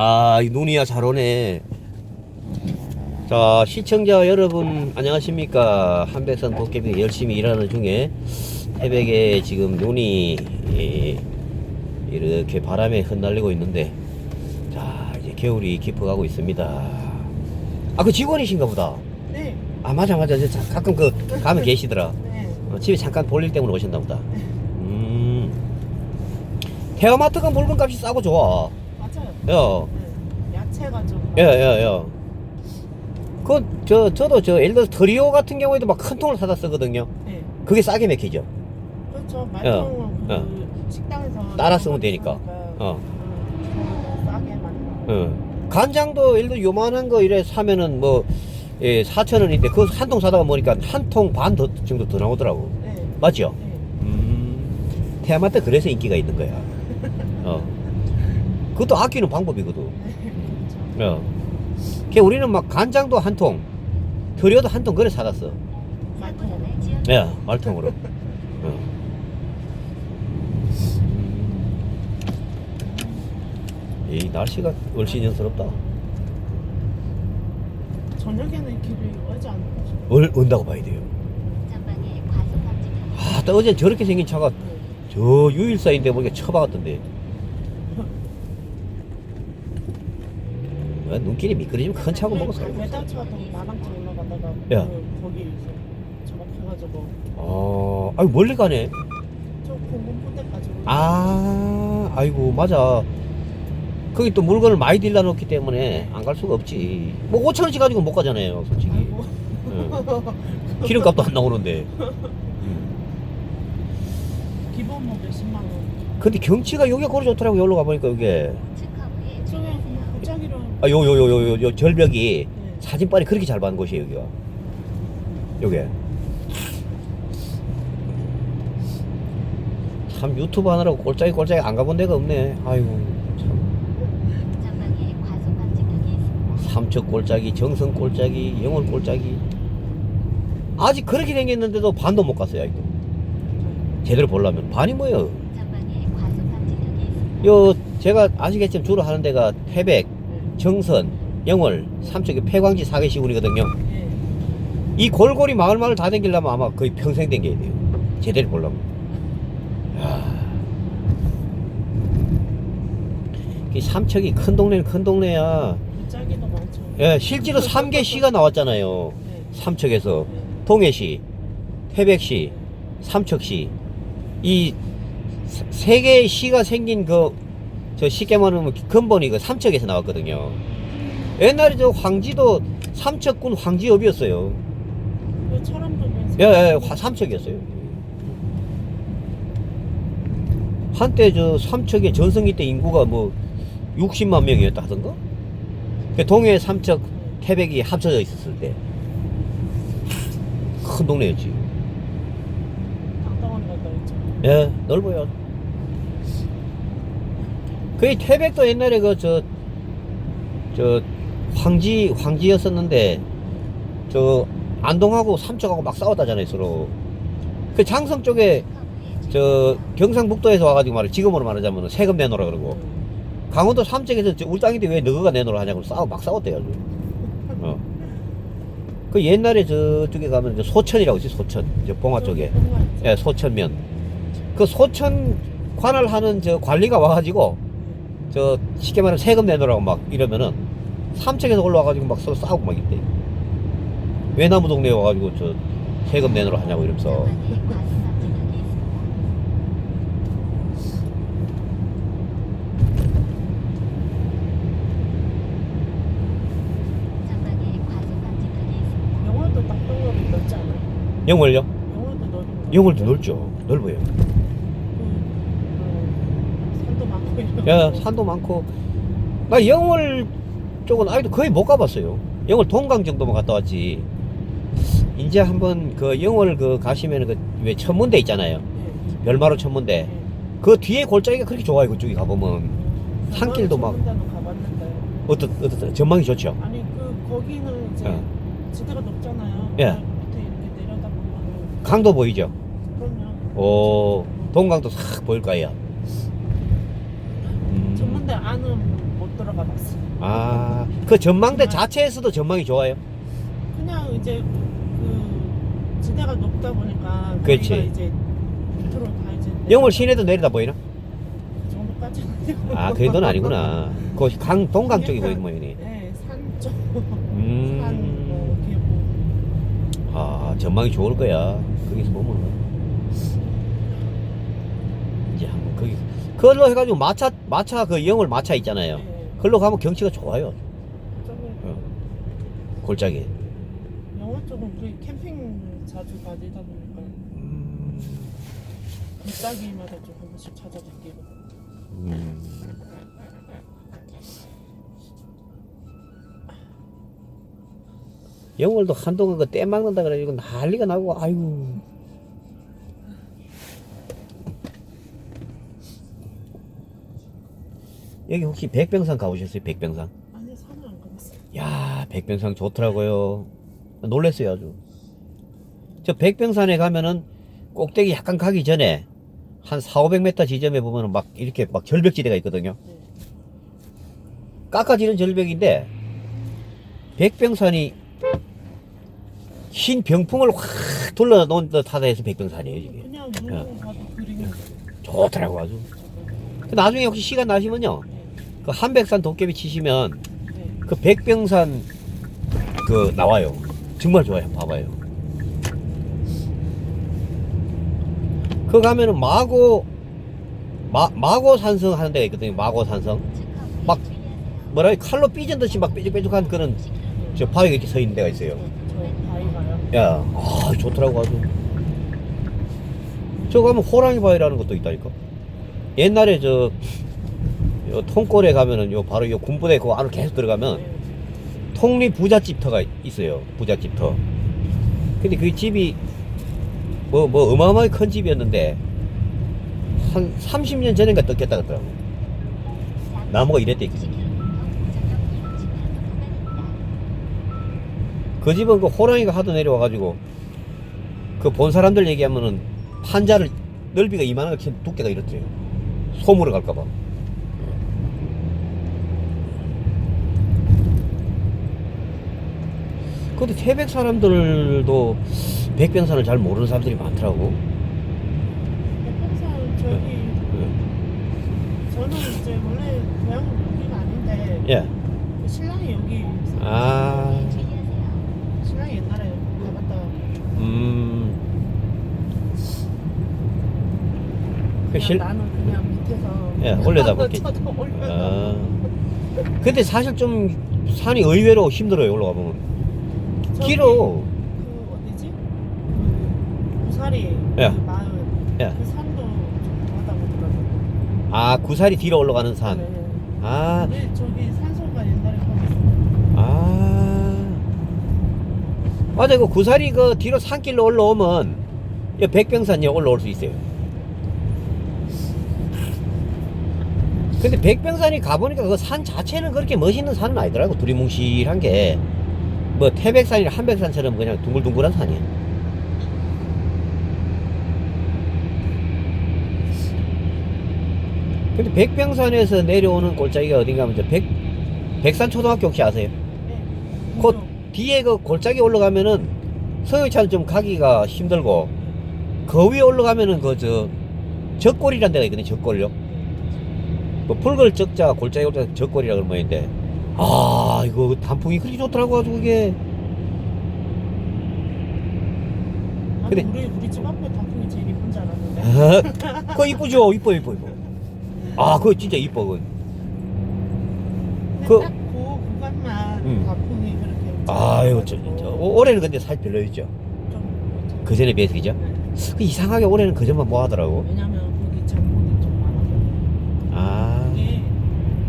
아, 이 눈이야 잘 오네. 자, 시청자 여러분 안녕하십니까? 한백선 도깨비 열심히 일하는 중에 태백에 지금 눈이 예, 이렇게 바람에 흩날리고 있는데 자, 이제 겨울이 깊어가고 있습니다. 아, 그 직원이신가 보다. 네. 아, 맞아, 맞아. 저 자- 가끔 그 가면 계시더라. 네. 어, 집에 잠깐 볼일 때문에 오셨나 보다. 음. 대화마트가 물건값이 싸고 좋아. 맞아요. 야, 네. 야채가 좀. 야, 야, 야. 그, 저, 저도 저, 예를 들어서 트리오 같은 경우에도 막 큰 통을 사다 쓰거든요. 네. 그게 싸게 맥히죠. 그렇죠. 말통은 그 어. 식당에서 따라 쓰면 되니까. 어. 어. 싸게 만들어. 어. 간장도 예를 들어 요만한 거 이래 사면은 뭐, 예, 4천 원인데 그거 한 통 사다가 보니까 한 통 반 더, 정도 더 나오더라고. 네. 맞죠? 네. 음. 테마마트 그래서 인기가 있는 거야. 어. 그것도 아끼는 방법이거든. 그렇죠. 어. 걔 우리는 막 간장도 한 통, 트리오도 한 통 그래 사갔어. 말통. 예, 말통으로. 어. 이 날씨가 얼씬연스럽다. 저녁에는 길이 오지 않는 거죠. 얼, 온다고 봐야 돼요. 아, 또 어제 저렇게 생긴 차가 네. 저 유일사인데 보니까 쳐박았던데. 아, 눈길이 미끄러지면 큰 차고 먹었어. 외달차도 마당차 올라가다가 야. 그 거기 저막혀가지고 아, 아유 멀리 가네. 저 공군 부대까지 올라. 아, 아이고 맞아. 거기 또 물건을 많이 딜러 놓기 때문에 안 갈 수가 없지. 뭐 5천 원씩 가지고 못 가잖아요, 솔직히. 아이고. 응. 기름값도 안 나오는데. 기본 뭐 몇십만 원. 근데 경치가 여기가 고리 좋더라고 여기로 가보니까 여기. 측허 후에 저게 그냥 갑자기로. 아, 요, 요, 요, 요, 요, 요 절벽이 네. 사진빨이 그렇게 잘 받는 곳이에요, 여기가. 요게. 참 유튜브 하느라고 골짜기 골짜기 안 가본 데가 없네. 아이고, 참. 삼척 골짜기, 정선 골짜기, 영월 골짜기. 아직 그렇게 생겼는데도 반도 못 갔어요, 이거. 제대로 보려면. 반이 뭐예요? 요, 제가 아시겠지만 주로 하는 데가 태백, 정선, 영월, 삼척이 폐광지 사계 시군이거든요. 예. 이 골고리 마을 마을 다 댕기려면 아마 거의 평생 댕겨야 돼요. 제대로 보려면. 야. 이 삼척이 큰 동네는 큰 동네야. 많죠. 예, 실제로 3개 시가 나왔잖아요. 네. 삼척에서. 네. 동해시, 태백시, 삼척시. 이 세 개의 시가 생긴 그, 저 쉽게 말하면 근본이 그 삼척에서 나왔거든요. 옛날에 저 황지도 삼척군 황지읍이었어요. 그. 예, 예, 화- 삼척이었어요. 한때 저 삼척의 전성기 때 인구가 뭐 60만 명이었다 하던가? 그 동해 삼척 태백이 합쳐져 있었을 때. 큰 동네였지. 예, 넓어요. 그 태백도 옛날에 그 저, 저, 황지, 황지였었는데, 저, 안동하고 삼척하고 막 싸웠다잖아요, 서로. 그 장성 쪽에, 저, 경상북도에서 와가지고 말해, 지금으로 말하자면 세금 내놓으라 그러고, 강원도 삼척에서 저 울당인데 왜 너가 내놓으라 하냐고 싸워, 막 싸웠대요. 어. 그 옛날에 저쪽에 가면 저 소천이라고 있지, 소천. 저 봉화 쪽에. 예, 소천면. 그 소천 관할하는 저 관리가 와가지고, 저 쉽게 말하면 세금 내놓으라고 막 이러면은 삼척에서 올라와가지고 막 서로 싸우고 막 있대. 외나무 동네에 와가지고 저 세금 내놓으라 하냐고 이러면서. 영월도 낙동강이 넓지 않아요? 영월요? 영월도 넓은 영월도 넓죠. 넓어요. 그, 그 거. 산도 많고. 나 영월 쪽은 아직도 거의 못 가봤어요. 영월 동강 정도만 갔다 왔지. 이제 한번 그 영월 그 가시면은 그왜 천문대 있잖아요. 예. 별마로 천문대. 예. 그 뒤에 골짜기가 그렇게 좋아요. 그쪽에 가보면. 산길도 막- 가봤는데 어떻, 어떻, 전망이 좋죠. 아니 그 거기는 이제 어. 지대가 높잖아요. 예. 밑에 이렇게 내려다 보면 강도 보이죠? 그럼요. 오, 동강도 싹 보일 거예요. 안은 못 들어가 봤어요. 아, 그 전망대 자체에서도 전망이 좋아요. 그냥 이제 그 지대가 높다 보니까 그렇지. 거기가 이제 밑으로 다 이제 영월 시내도 내려다 보이나? 그 정도까지는 아니고. 아, 그 정도는 아니구나. 그 강, 동강 쪽이 보이는 모양이네. 네, 산쪽 음. 산뭐 아, 전망이 좋을 거야. 거기서 보면. 이제 한번 거기, 그걸로 해가지고 마차, 마차 그 영월 마차 있잖아요. 네, 그걸로 가면 경치가 좋아요. 어. 골짜기. 영화 쪽은 우리 캠핑 자주 다니다 보니까 음. 골짜기마다 번씩 찾아뵙기로 음. 영월도 한동안 그때 막는다 그래가지고 난리가 나고 아이고 여기 혹시 백병산 가보셨어요? 백병산? 아니 산을 안 가봤어요. 야 백병산 좋더라고요. 놀랬어요 아주. 저 백병산에 가면은 꼭대기 약간 가기 전에 한 4, 500m 지점에 보면은 막 이렇게 막 절벽지대가 있거든요. 네. 깎아지는 절벽인데 백병산이 흰 병풍을 확 둘러놓은 듯하다 해서 백병산이에요 이게. 그냥 물고 봐도 그림이 좋더라고 아주. 그 나중에 혹시 시간 나시면요. 네. 그 한백산 도깨비 치시면 네. 그 백병산 그 나와요. 정말 좋아요. 봐봐요. 그 가면은 마고 마, 마고 산성 하는 데가 있거든요. 마고 산성. 막 뭐라 해 칼로 삐진 듯이 막 삐죽삐죽한 그런 저 바위가 이렇게 서 있는 데가 있어요. 야, 아 좋더라고 아주. 저 가면 호랑이 바위라는 것도 있다니까. 옛날에 저, 요 통골에 가면은 요 바로 요 군부대 그 안으로 계속 들어가면 네. 통리 부잣집터가 있어요. 부잣집터. 근데 그 집이 뭐, 뭐 어마어마하게 큰 집이었는데 한 30년 전인가 떴겠다 그러더라고. 나무가 이랬대. 있거든. 그 집은 그 호랑이가 하도 내려와가지고 그 본 사람들 얘기하면은 판자를 넓이가 이만한 게 두께가 이렇대요. 소물을 갈까봐. 근데 태백 사람들도 백병산을 잘 모르는 사람들이 많더라고. 백평산 저기 예. 저는 이제 원래 고향은 여기가 아닌데 예. 그 신랑이 여기 아, 신랑이 옛날에 가봤다 음. 그 그냥 실, 나는 그냥 밑에서 예, 올려다보기. 저도 올려다 아. 근데 사실 좀 산이 의외로 힘들어요, 올라가 보면. 길어. 그 어디지? 그 구사리 예. 그 마을 예. 그 산도 좀 가다 보더라고요 아, 구사리 뒤로 올라가는 산. 네. 아, 근데 저기 산소가 옛날에 거기 있어 아. 맞아, 그 구사리 그 뒤로 산길로 올라오면, 이 백병산에 올라올 수 있어요. 근데 백병산이 가보니까 그 산 자체는 그렇게 멋있는 산은 아니더라고. 두리뭉실한 게. 뭐 태백산이나 한백산처럼 그냥 둥글둥글한 산이야. 근데 백병산에서 내려오는 골짜기가 어딘가 하면 저 백, 백산초등학교 혹시 아세요? 네. 그 뒤에 그 골짜기 올라가면은 서해차는 좀 가기가 힘들고 그 위에 올라가면은 그 저 적골이라는 데가 있거든요 적골요 뭐 붉을 적자 골짜기 올라가 적골이라 그런 모양인데 아 이거 단풍이 그렇게 좋더라고 아주 그게. 나는 근데- 우리 우리 집 앞에 단풍이 제일 예쁜 줄 알았는데. 아, 그거 이쁘죠? 이뻐 이뻐 이뻐. 아 그거 진짜 이뻐 근데 그- 딱그 구간만 음. 단풍이 그렇게 아유 저, 저, 오- 올해는 근데 살 별로였죠? 좀그 전에 비해서 그죠? 네. 그 이상하게 올해는 그 점만 뭐 하더라고? 왜냐면 거기 장본이 좀 많아서 아 이게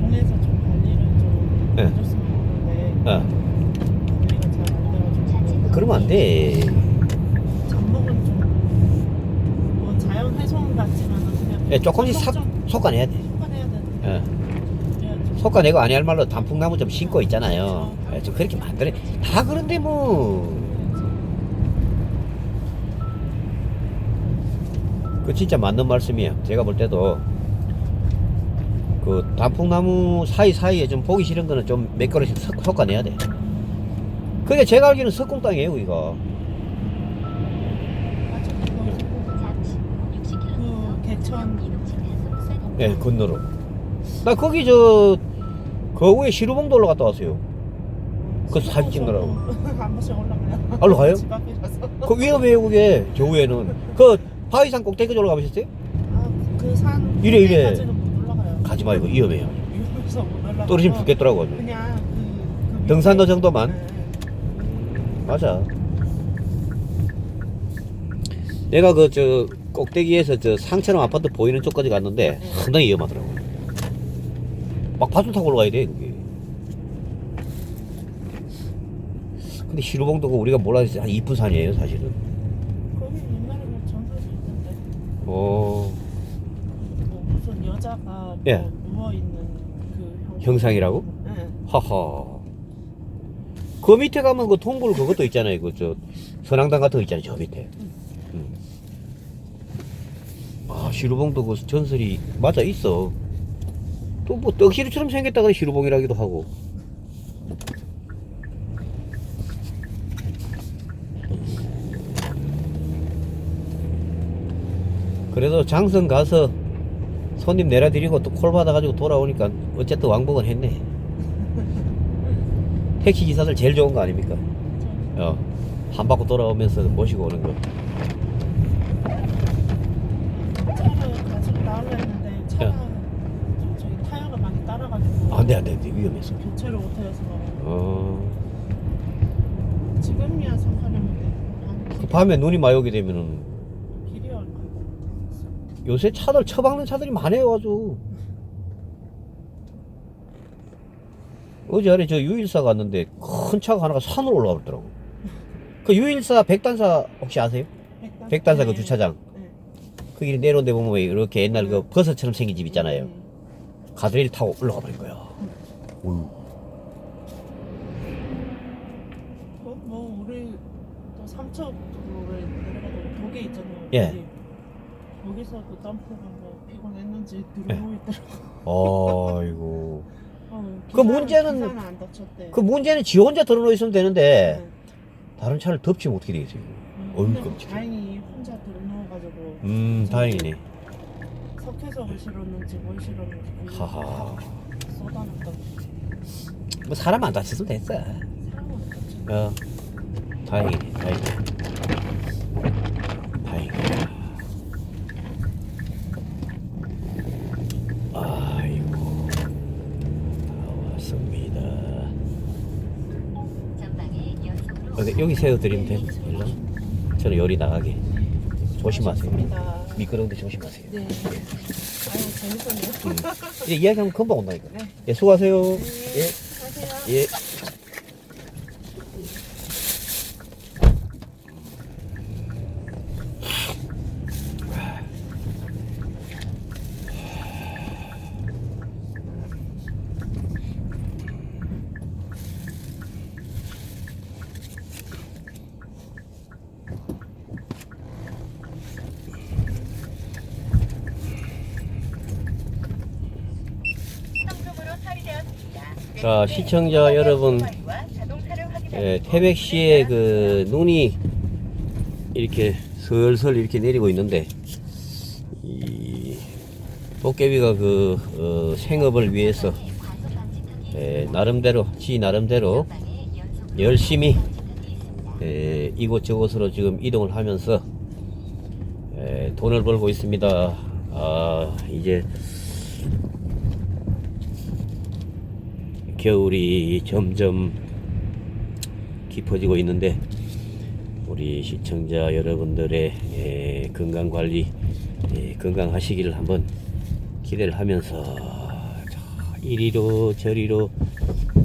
동에서 좀 관리를 좀 네. 해줬으면 하는데 어. 관리가 잘 안 돼가지고 그러면 안돼 잡목은 좀뭐 자연 훼손 같지만은 그냥 예, 조금씩 삽, 좀 솎아내야 돼 솎아내야 되는데 예. 그래야지 솎아내고 아니 할 말로 단풍나무 좀 심고 있잖아요 예, 좀 그렇게 만들어 다 그런데 뭐 그 진짜 맞는 말씀이에요. 제가 볼 때도 그 단풍나무 사이사이에 좀 보기 싫은 거는 좀 몇 그릇씩 섞- 섞어내야 돼. 그게 제가 알기로는 석공 땅이에요, 여기가. 맞아. 그거 잠시 후 60km 그 개천 예, 건너로. 나 거기 저, 거구에 시루봉도 올라갔다 왔어요. 그 사진 찍느라고. 한 번씩 올라가요. 알로 가요? 집 앞이라서. 그 위험해요, 그게. 저 위에는. 그, 바위산 꼭대기까지 올라 가 보셨어요? 아, 그산 이래, 이래. 까지는 못 올라가요. 가지 마요, 위험해요. 위험해서 못 올라가. 떨어지면 죽겠더라고. 그냥 그, 그 등산로 정도만? 네. 맞아. 내가 그, 저, 꼭대기에서 저 상처럼 아파트 보이는 쪽까지 갔는데 상당히 위험하더라고. 막 바줄 타고 올라가야 돼, 그게. 근데 시루봉도 그 우리가 몰라서 한 이쁜 산이에요, 사실은. 거기 옛날에 뭐 전설이 어, 뭐 무슨 여자가 예. 뭐 누워 있는 그 형... 형상이라고? 네. 하하. 그 밑에 가면 그 통굴 그것도 있잖아요. 그, 저, 선앙당 같은 거 있잖아요. 저 밑에. 음. 아, 시루봉도 그 전설이, 맞아, 있어. 또 뭐 떡시루처럼 생겼다가 시루봉이라기도 하고. 그래도 장성 가서 손님 내려드리고 또 콜 받아가지고 돌아오니까 어쨌든 왕복은 했네. 택시 기사들 제일 좋은 거 아닙니까? 어, 한 바퀴 돌아오면서 모시고 오는 거. 차를 가지고 나오려 했는데 차가 저- 저기 타이어가 많이 따라가지고 안 돼, 안 돼, 안 돼. 위험해서. 교체를 못해서 어, 지금이야 생각하려면 한그 밤에 눈이 많이 오게 되면은 길이 얼마 요새 차들 처박는 차들이 많아요, 아주. 어제 아래 저 유일사 갔는데 큰 차가 하나가 산으로 올라가 버더라고. 그 유일사 백단사 혹시 아세요? 백단- 백단사 그 네. 주차장. 네. 그 길에 내려온 데 보면 이렇게 옛날 그 버섯처럼 생긴 집 있잖아요. 음. 가드레일 타고 올라가 버린 거야. 어휴. 어, 뭐 우리 또 삼척도로를 내려가도 독에 있잖아요. 예. 거기. 거기서 그 덤프가 뭐 피곤했는지 들어오고 있더라고. 아이고. 어, 그 기사는- 문제는- 기사는 안 다쳤대. 그 문제는 지 혼자 들어놓 있으면 되는데 네. 다른 차를 덮치면 어떻게 되겠어요? 음, 근데 끔찍해. 다행히 혼자 들어놓아가지고 음, 다행이네. 석회석을 실었는지 뭘 실었는지 하하. 쏟아놨던 뭐 사람 안 다쳤으면 됐어. 사람은 안 다쳤는데 어, 다행이네, 다행이네. 다행이야. 아이고, 다 왔습니다. 전방에 연속으로 여기, 세워드리면 돼. 일로. 저는 열이 나가게. 조심하세요. 미끄러운데 조심하세요. 네. 아유 재밌었네요. 음. 이제 이야기하면 금방 온다니까. 네. 예, 수고하세요. 네. 예, 하세요. 예. 자, 시청자 여러분, 예, 태백시에 그 눈이 이렇게 슬슬 이렇게 내리고 있는데, 이 도깨비가 그 어, 생업을 위해서 예, 나름대로 지 나름대로 열심히. 예, 이곳저곳으로 지금 이동을 하면서 예, 돈을 벌고 있습니다. 아 이제 겨울이 점점 깊어지고 있는데 우리 시청자 여러분들의 예, 건강 관리 예, 건강하시기를 한번 기대를 하면서 자, 이리로 저리로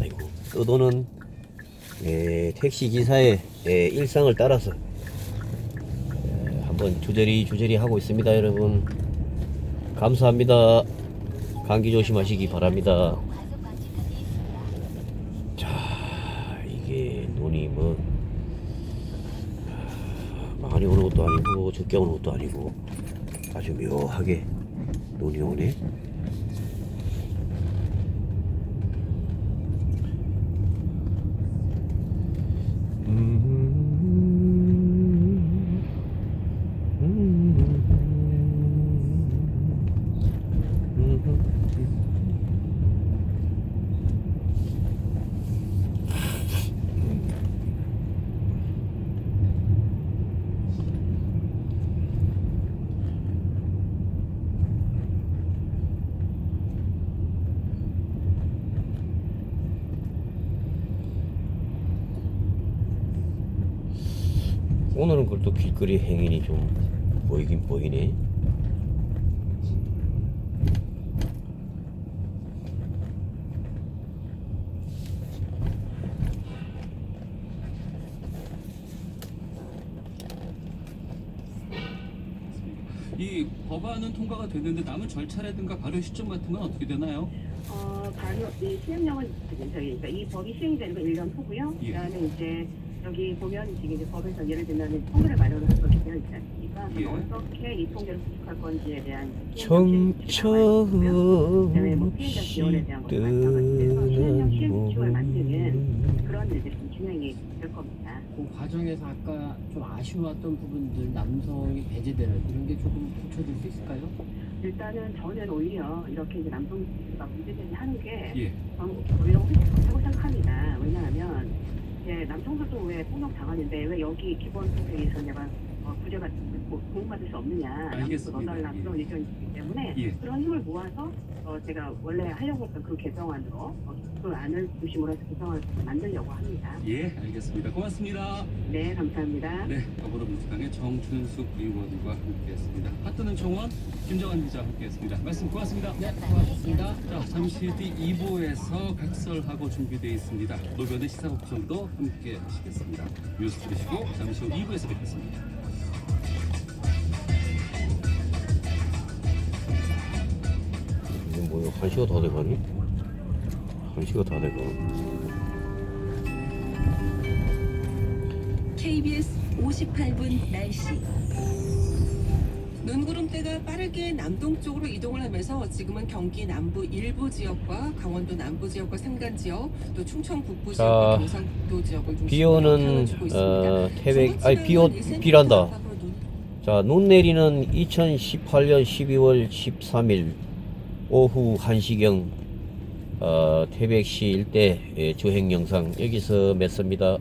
아이고 떠도는 예, 택시 기사의 예, 일상을 따라서 예, 한번 주저리 주저리 하고 있습니다, 여러분. 감사합니다. 감기 조심하시기 바랍니다. 과속 방지턱이 있습니다. 자, 이게 눈이 뭐 아, 많이 오는 오는 것도 아니고 아주 묘하게 눈이 오네. 오늘은 그래도 길거리 행인이 좀 보이긴 보이네. 이 법안은 통과가 됐는데 남은 절차라든가 발효 시점 같은 건 어떻게 되나요? 어, 바로 이 시행령은 지금 저희 그러니까 이 법이 시행되는 건 1년 후고요. 예. 그다음에 이제 여기 보면 지금 이제 법에서 예를 들면 통계를 마련을 할 것이 되어 있지 않습니까? 예. 어떻게 이 통계를 수집할 건지에 대한 정처 그다음에 뭐 피해자 지원에 대한 것도 마찬가지로 시행령 시행 기초를 만드는 뜨는 그런 일들이 좀 진행이 될 겁니다. 그 과정에서 아까 좀 아쉬웠던 부분들 남성이 배제되는 이런 게 조금 고쳐질 수 있을까요? 일단은 저는 오히려 이렇게 이제 남성가 문제제기 하는 게 예. 오히려 훨씬 좋다고 생각합니다. 왜냐하면 이제 남성들도 왜 폭력 당하는데 왜 여기 기본 선택에서 내가 어, 구제가 뭐 보호받을 수 없느냐 알겠습니다. 넣어달라 예. 그런 의견이 있기 때문에 예. 그런 힘을 모아서 어, 제가 원래 하려고 했던 그 개정안으로 어, 그 안을 중심으로 해서 개정안을 만들려고 합니다. 예, 알겠습니다. 고맙습니다. 네, 감사합니다. 네, 더불어민주당의 정춘숙 의원과 함께했습니다. 핫뜨는 정원 김정환 기자 함께했습니다. 말씀 고맙습니다. 네, 고맙습니다. 자, 잠시 뒤 2부에서 각설하고 준비되어 있습니다. 노변의 시사법정도 함께 하시겠습니다. 뉴스 들으시고 잠시 후 2부에서 뵙겠습니다. 뭐야? 한 시가 다 돼가니? 한 시가 다 돼가. KBS 58분 날씨. 눈구름대가 빠르게 남동쪽으로 이동을 하면서 지금은 경기 남부 일부 지역과 강원도 남부 지역과 산간 지역, 또 충청 북부 자, 지역과 경상도 지역을 좀비 오는 어, 태백 아니 비오 비란다. 자, 눈 내리는 2018년 12월 13일 오후 1시경 어, 태백시 일대 예, 주행 영상 여기서 맺습니다.